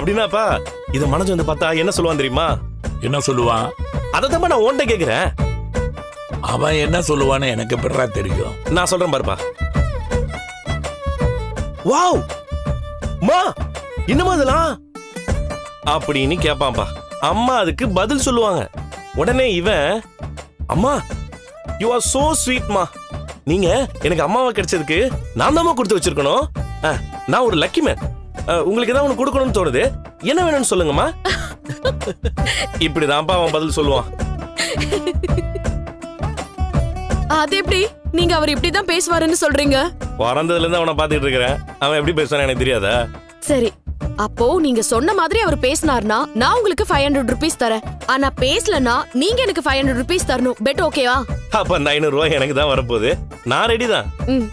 அப்படின்னாப்பா இத மனசு வந்து பார்த்தா என்ன சொல்லுவான் தெரியுமா? என்ன சொல்லுவான்? அதை நான் உன்கிட்ட கேக்குறேன். அவன் என்ன சொல்லுவான்னு எனக்கு எப்படிடா தெரியும்? நான் சொல்றேன் பாருப்பா. வாவ்! மா இன்னுமா அதெல்லாம் அப்படின்னு கேட்பான்பா அம்மா அதுக்கு பதில் சொல்லுவாங்க. உடனே இவன் அம்மா யூ ஆர் சோ ஸ்வீட்மா நீங்க எனக்கு அம்மாவை கிடைச்சதுக்கு நான் தான் கொடுத்து வச்சிருக்கணும். நான் ஒரு லக்கி மேன் உங்களுக்கு ஏதாவது ஒன்று கொடுக்கணும்னு தோணுது என்ன வேணும்னு சொல்லுங்கம்மா. இப்படிதான்ப்பா அவன் பதில் சொல்லுவான். அது எப்படி? நீங்க அவர் இப்படிதான் பேசுவாருன்னு சொல்றீங்க? பிறந்ததுல இருந்து அவனை பார்த்துட்டு இருக்கிறேன். அவன் எப்படி பேசுறான்னு எனக்கு தெரியாதா? சரி அப்போ நீங்க சொன்ன மாதிரி அவர் பேசினார்னா நான் உங்களுக்கு ஃபைவ் ஹண்ட்ரட் ருபீஸ் தரேன். ஆனா பேசலனா நீங்க எனக்கு ஃபைவ் ஹண்ட்ரட் ருபீஸ் தரணும். பெட் ஓகேவா அப்ப அந்த ஐநூறு ரூபாய் எனக்கு தான் வரப்போகுது. நான் ரெடி தான். ம்.